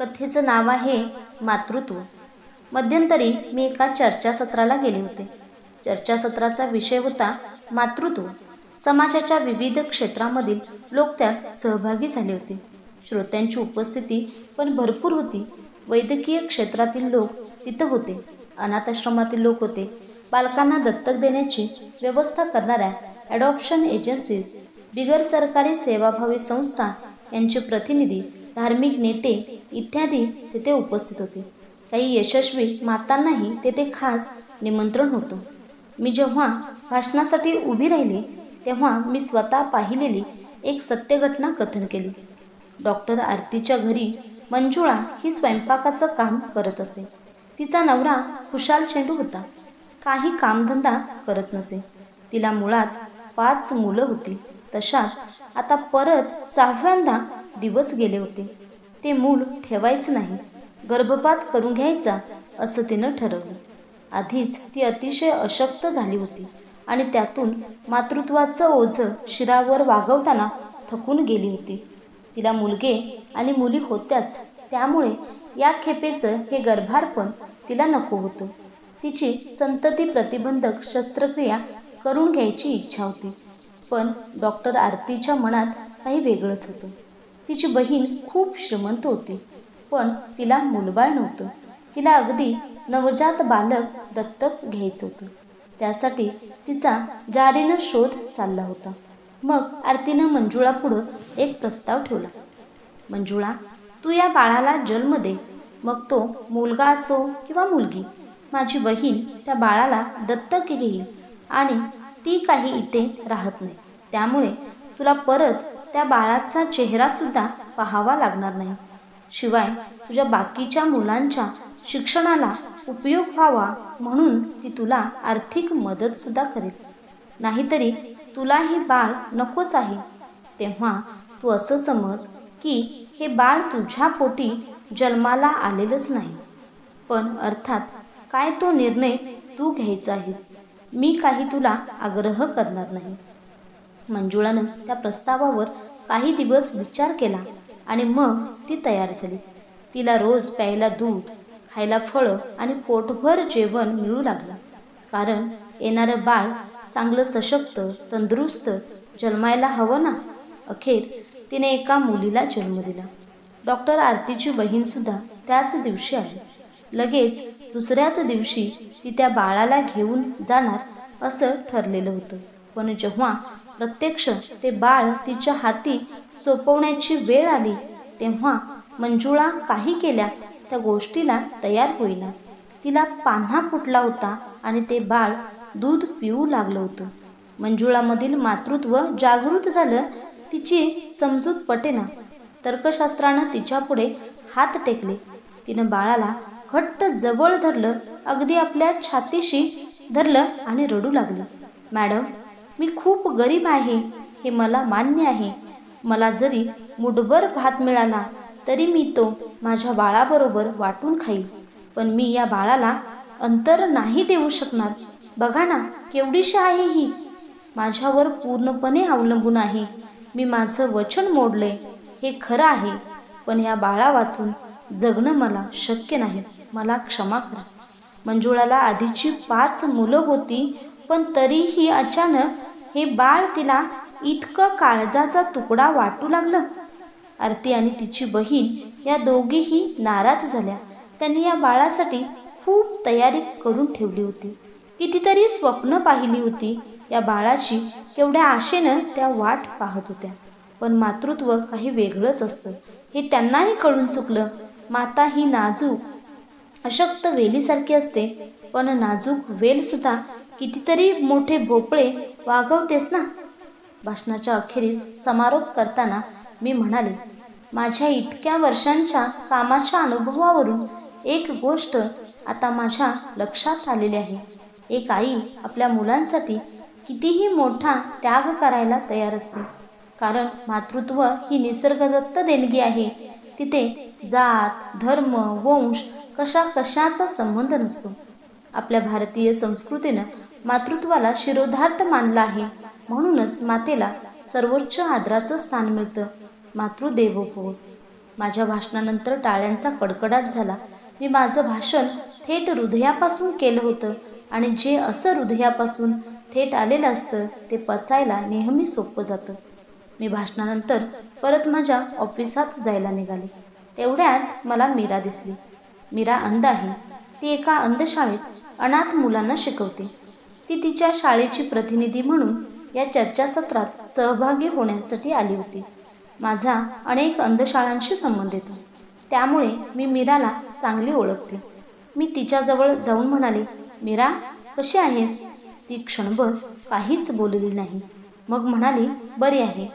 कथेचं नाव आहे मातृत्व. मध्यंतरी मी एका चर्चासत्राला गेले होते. चर्चासत्राचा विषय होता मातृत्व. समाजाच्या विविध क्षेत्रामधील लोक त्यात सहभागी झाले होते. श्रोत्यांची उपस्थिती पण भरपूर होती. वैद्यकीय क्षेत्रातील लोक तिथं होते. अनाथाश्रमातील लोक होते. बालकांना दत्तक देण्याची व्यवस्था करणाऱ्या ॲडॉप्शन एजन्सीज बिगर सरकारी सेवाभावी संस्था यांचे प्रतिनिधी धार्मिक नेते इत्यादी तिथे उपस्थित होते. काही यशस्वी मातांनाही तेथे खास निमंत्रण होतं. मी जेव्हा भाषणासाठी उभी राहिली तेव्हा मी स्वतः पाहिलेली एक सत्यघटना कथन केली. डॉक्टर आरतीच्या घरी मंजुळा ही स्वयंपाकाचं काम करत असे. तिचा नवरा खुशाल चेंडू होता. काही कामधंदा करत नसे. तिला मुळात पाच मुलं होती. तशात आता परत सहाव्यांदा दिवस गेले होते. ते मूल ठेवायचं नाही गर्भपात करून घ्यायचा असं तिनं ठरवलं. आधीच ती अतिशय अशक्त झाली होती आणि त्यातून मातृत्वाचं ओझं शिरावर वागवताना थकून गेली होती. तिला मुलगे आणि मुली होत्याच त्यामुळे या खेपेचं हे गर्भारपण तिला नको होतं. तिची संतती प्रतिबंधक शस्त्रक्रिया करून घ्यायची इच्छा होती. पण डॉक्टर आरतीच्या मनात काही वेगळंच होतं. तिची बहीण खूप श्रीमंत होती. पण तिला मुलबाळ नव्हतं. तिला अगदी नवजात बालक दत्तक घ्यायचं होतं. त्यासाठी तिचा जारीनं शोध चालला होता. मग आरतीनं मंजुळापुढं एक प्रस्ताव ठेवला. मंजुळा तू या बाळाला जन्म दे. मग तो मुलगा असो किंवा मुलगी माझी बहीण त्या बाळाला दत्तक घेईल आणि ती काही इथे राहत नाही. त्यामुळे तुला परत त्या बाळाचा चेहरासुद्धा पाहावा लागणार नाही. शिवाय तुझ्या बाकीच्या मुलांच्या शिक्षणाला उपयोग व्हावा म्हणून ती तुला आर्थिक मदतसुद्धा करेल. नाहीतरी तुला हे बाळ नकोच आहे. तेव्हा तू असं समज की हे बाळ तुझ्या पोटी जन्माला आलेलंच नाही. पण अर्थात काय तो निर्णय तू घ्यायचा आहेस? मी काही तुला आग्रह करणार नाही. मंजुळानं त्या प्रस्तावावर काही दिवस विचार केला आणि मग ती तयार झाली. तिला रोज प्यायला दूध खायला फळं आणि पोटभर जेवण मिळू लागलं. कारण येणारं बाळ चांगलं सशक्त तंदुरुस्त जन्मायला हवं ना? अखेर तिने एका मुलीला जन्म दिला. डॉक्टर आरतीची बहीणसुद्धा त्याच दिवशी आली. लगेच दुसऱ्याच दिवशी ती त्या बाळाला घेऊन जाणार असं ठरलेलं होतं. पण जेव्हा प्रत्यक्ष ते बाळ तिच्या हाती सोपवण्याची वेळ आली तेव्हा मंजुळा काही केल्या त्या गोष्टीला तयार होईना. तिला पान्हा फुटला होता आणि ते बाळ दूध पिऊ लागलं होतं. मंजुळामधील मातृत्व जागृत झालं तिची समजूत पटेना. तर्कशास्त्रानं तिच्यापुढे हात टेकले. तिनं बाळाला घट्ट जवळ धरलं अगदी आपल्या छातीशी धरलं आणि रडू लागलं. मॅडम मी खूप गरीब आहे हे मला मान्य आहे. मला जरी मुठभर भात मिळाला तरी मी तो माझ्या बाळाबरोबर वाटून खाईल पण मी या बाळाला अंतर नाही देऊ शकणार. बघा ना केवढीशी आहे ही. माझ्यावर पूर्णपणे अवलंबून आहे. मी माझं वचन मोडले हे खरं आहे. पण या बाळा वाचून जगणं मला शक्य नाही. मला क्षमा करा. मंजुळाला आधीची पाच मुलं होती पण तरीही अचानक हे बाळ तिला इतकं काळजाचा तुकडा वाटू लागलं. आरती आणि तिची बहीण या दोघीही नाराज झाल्या. त्यांनी या बाळासाठी खूप तयारी करून ठेवली होती. कितीतरी स्वप्न पाहिली होती. या बाळाची केवढ्या आशेनं त्या वाट पाहत होत्या. पण मातृत्व काही वेगळंच असतं. हे त्यांनाही कळून चुकलं. माता ही नाजूक अशक्त वेलीसारखी असते. पण नाजूक वेलसुद्धा कितीतरी मोठे भोपळे वागवतेस ना? भाषणाच्या अखेरीस समारोप करताना मी म्हणाले माझ्या इतक्या वर्षांच्या कामाच्या अनुभवावरून एक गोष्ट आता माझ्या लक्षात आलेली आहे. एक आई आपल्या मुलांसाठी कितीही मोठा त्याग करायला तयार असते. कारण मातृत्व ही निसर्गदत्त देणगी आहे. तिथे जात धर्म वंश कशा कशाचा संबंध नसतो. आपल्या भारतीय संस्कृतीनं मातृत्वाला शिरोधार्थ मानला आहे. म्हणूनच मातेला सर्वोच्च आदराचं स्थान मिळतं. मातृदेव माझ्या भाषणानंतर टाळ्यांचा कडकडाट झाला. मी माझं भाषण थेट हृदयापासून केलं होतं आणि जे असं हृदयापासून थेट आलेलं असतं ते पचायला नेहमी सोपं जातं. मी भाषणानंतर परत माझ्या ऑफिसात जायला निघाले. तेवढ्यात मला मीरा दिसली. मीरा अंध आहे. ती एका अंधशाळेत अनाथ मुलांना शिकवते. ती तिच्या शाळेची प्रतिनिधी म्हणून या चर्चासत्रात सहभागी होण्यासाठी आली होती. माझा अनेक अंधशाळांशी संबंध येतो. त्यामुळे मी मीराला चांगली ओळखते. मी तिच्याजवळ जाऊन म्हणाले मीरा कशी आहेस? ती क्षणभर काहीच बोलली नाही मग म्हणाली बरी आहे.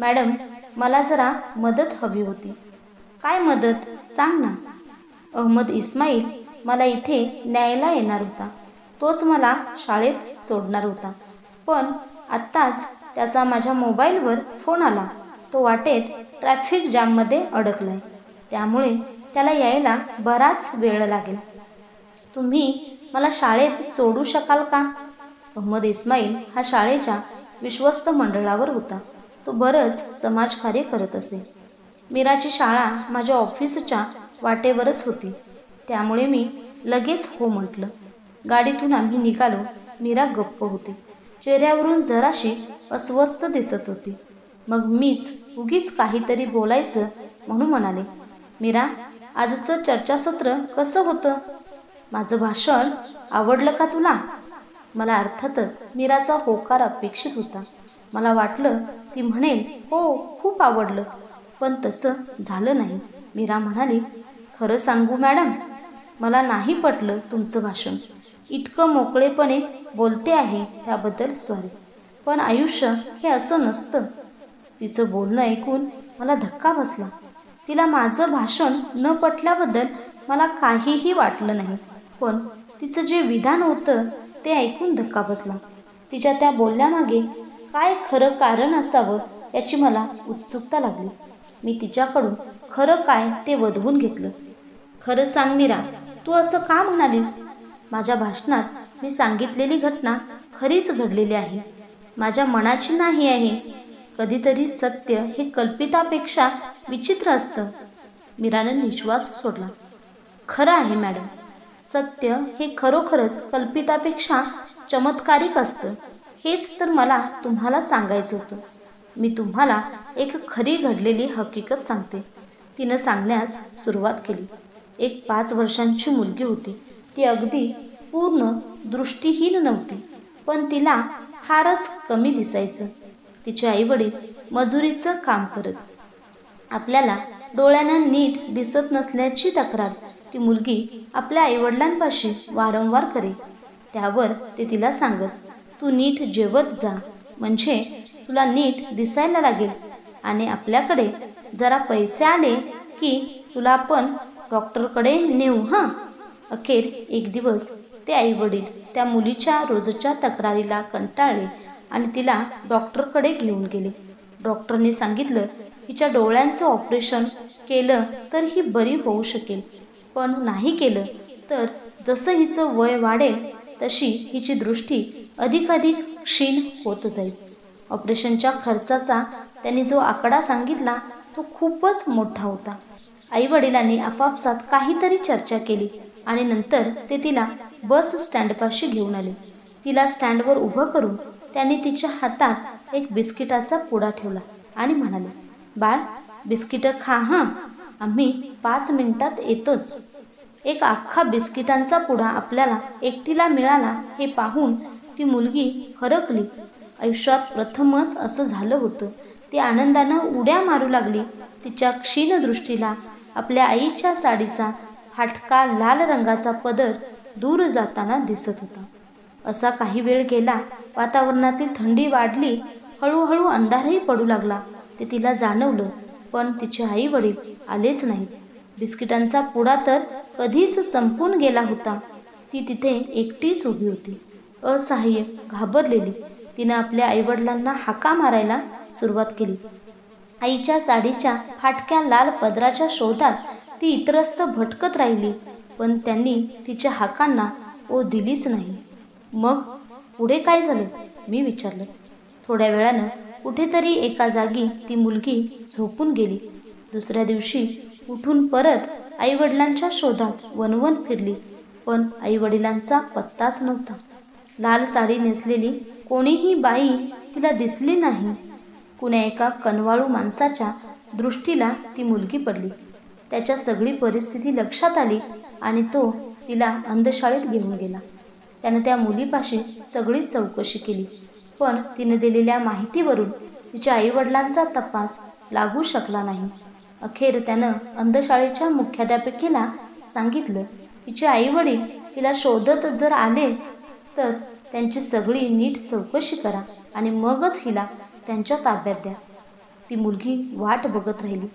मॅडम मला जरा मदत हवी होती. काय मदत? सांग ना. अहमद इस्माईल मला इथे न्यायला येणार होता. तोच मला शाळेत सोडणार होता. पण आत्ताच त्याचा माझ्या मोबाईलवर फोन आला. तो वाटेत ट्रॅफिक जाममध्ये अडकलाय. त्यामुळे त्याला यायला बराच वेळ लागेल. तुम्ही मला शाळेत सोडू शकाल का? अहमद इस्माईल हा शाळेच्या विश्वस्त मंडळावर होता. तो बरंच समाजकार्य करत असे. मीराची शाळा माझ्या ऑफिसच्या वाटेवरच होती. त्यामुळे मी लगेच हो म्हटलं. गाडीतून आम्ही निघालो. मीरा गप्प होती. चेहऱ्यावरून जराशी अस्वस्थ दिसत होती. मग मीच उगीच काहीतरी बोलायचं म्हणून म्हणाले मीरा आजचं चर्चासत्र कसं होतं? माझं भाषण आवडलं का तुला? मला अर्थातच मीराचा होकार अपेक्षित होता. मला वाटलं ती म्हणेल हो खूप आवडलं. पण तसं झालं नाही. मीरा म्हणाली खरं सांगू मॅडम मला नाही पटलं तुमचं भाषण. इतकं मोकळेपणे बोलते आहे त्याबद्दल सॉरी पण आयुष्य हे असं नसतं. तिचं बोलणं ऐकून मला धक्का बसला. तिला माझं भाषण न पटल्याबद्दल मला काहीही वाटलं नाही. पण तिचं जे विधान होतं ते ऐकून धक्का बसला. तिच्या त्या बोलण्यामागे काय खरं कारण असावं याची मला उत्सुकता लागली. मी तिच्याकडून खरं काय ते वधवून घेतलं. खरं सांग मीरा तू असं का म्हणालीस? माझ्या भाषणात मी सांगितलेली घटना खरीच घडलेली आहे. माझ्या मनाची नाही आहे. कधीतरी सत्य हे कल्पितापेक्षा विचित्र असतं. मीरानं निश्वास सोडला. खरं आहे मॅडम. सत्य हे खरोखरच कल्पितापेक्षा चमत्कारिक असतं. हेच तर मला तुम्हाला सांगायचं होतं. मी तुम्हाला एक खरी घडलेली हकीकत सांगते. तिनं सांगण्यास सुरुवात केली. एक पाच वर्षांची मुलगी होती. ती अगदी पूर्ण दृष्टीहीन नव्हती पण तिला फारच कमी दिसायचं. तिचे आईवडील मजुरीचं काम करत. आपल्याला डोळ्यांना नीट दिसत नसल्याची तक्रार ती मुलगी आपल्या आईवडिलांपाशी वारंवार करे. त्यावर ते तिला सांगत तू नीट जेवत जा. म्हणजे तुला नीट दिसायला लागेल आणि आपल्याकडे जरा पैसे आले की तुला आपण डॉक्टरकडे नेऊ हां? अखेर एक दिवस ते आईवडील त्या मुलीच्या रोजच्या तक्रारीला कंटाळले आणि तिला डॉक्टरकडे घेऊन गेले. डॉक्टरने सांगितलं हिच्या डोळ्यांचं ऑपरेशन केलं तर ही बरी होऊ शकेल पण नाही केलं तर जसं हिचं वय वाढेल तशी हिची दृष्टी अधिकाधिक क्षीण होत जाईल. ऑपरेशनच्या खर्चाचा त्यांनी जो आकडा सांगितला तो खूपच मोठा होता. आईवडिलांनी आपापसात काहीतरी चर्चा केली. आणि नंतर ते तिला बस स्टँडपाशी घेऊन आले. तिला स्टँडवर उभं करून त्यांनी तिच्या हातात एक बिस्किटाचा पुडा ठेवला आणि म्हणाले बाळ बिस्किटं खा हां. आम्ही पाच मिनिटात येतोच. एक अख्खा बिस्किटांचा पुडा आपल्याला एकटीला मिळाला हे पाहून ती मुलगी हरकली. आयुष्यात प्रथमच असं झालं होतं. ती आनंदानं उड्या मारू लागली. तिच्या क्षीण दृष्टीला आपल्या आईच्या साडीचा फाटका लाल रंगाचा पदर दूर जाताना दिसत होता. असा काही वेळ गेला वातावरणातील थंडी वाढली हळूहळू अंधारही पडू लागला. ते तिला जाणवलं पण तिचे आई वडील आलेच नाहीत. बिस्किटांचा पुडा तर कधीच संपून गेला होता. ती तिथे एकटीच उभी होती. असहाय्य घाबरलेली तिनं आपल्या आईवडिलांना हाका मारायला सुरुवात केली. आईच्या साडीच्या फाटक्या लाल पदराच्या शोधात ती इतरस्त भटकत राहिली पण त्यांनी तिच्या हाकांना ओ दिलीच नाही. मग पुढे काय झालं? मी विचारलं. थोड्या वेळानं कुठेतरी एका जागी ती मुलगी झोपून गेली. दुसऱ्या दिवशी उठून परत आईवडिलांच्या शोधात वनवन फिरली पण आईवडिलांचा पत्ताच नव्हता. लाल साडी नेसलेली कोणीही बाई तिला दिसली नाही. कुण्या एका कनवाळू माणसाच्या दृष्टीला ती मुलगी पडली. त्याच्या सगळी परिस्थिती लक्षात आली आणि तो तिला अंधशाळेत घेऊन गेला. त्यानं त्या मुलीपाशी सगळीच चौकशी केली पण तिने दिलेल्या माहितीवरून तिच्या आईवडिलांचा तपास लागू शकला नाही. अखेर त्यानं अंधशाळेच्या मुख्याध्यापिकेला सांगितलं तिचे आईवडील तिला शोधत जर आलेच तर त्यांची सगळी नीट चौकशी करा आणि मगच हिला त्यांच्या ताब्यात द्या. ती मुलगी वाट बघत राहिली.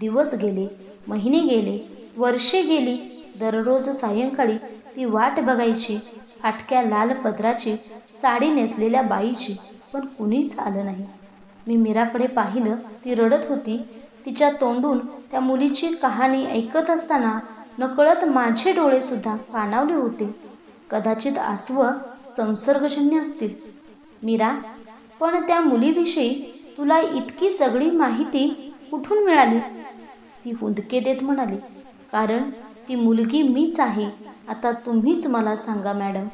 दिवस गेले महिने गेले वर्षे गेली दररोज सायंकाळी ती वाट बघायची फाटक्या लाल पदराची साडी नेसलेल्या बाईची पण कुणीच आलं नाही. मी मीराकडे पाहिलं ती रडत होती तिच्या तोंडून त्या मुलीची कहाणी ऐकत असताना नकळत माझे डोळेसुद्धा पाणावले होते. कदाचित आसव संसर्गजन्य असतील. मीरा पण त्या मुलीविषयी तुला इतकी सगळी माहिती कुठून मिळाली? ती हुंदके देत म्हणाली कारण ती मुलगी मीच आहे. आता तुम्हीच मला सांगा मॅडम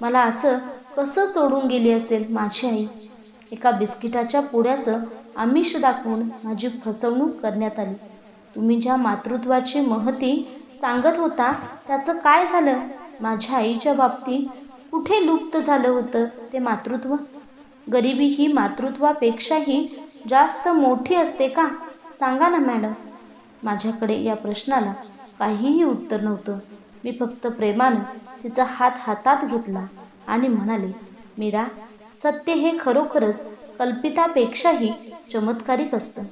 मला असं कसं सोडून गेली असेल माझी आई? एका बिस्किटाच्या पुड्याचं आमिष दाखवून माझी फसवणूक करण्यात आली. तुम्ही ज्या मातृत्वाची महती सांगत होता त्याचं काय झालं? माझ्या आईच्या बाबतीत कुठे लुप्त झालं होतं ते मातृत्व? गरिबी ही मातृत्वापेक्षाही जास्त मोठी असते का? सांगा ना मॅडम. माझ्याकडे या प्रश्नाला काहीही उत्तर नव्हतं. मी फक्त प्रेमानं तिचा हात हातात घेतला आणि म्हणाले मीरा सत्य हे खरोखरच कल्पितापेक्षाही चमत्कारिक असतं.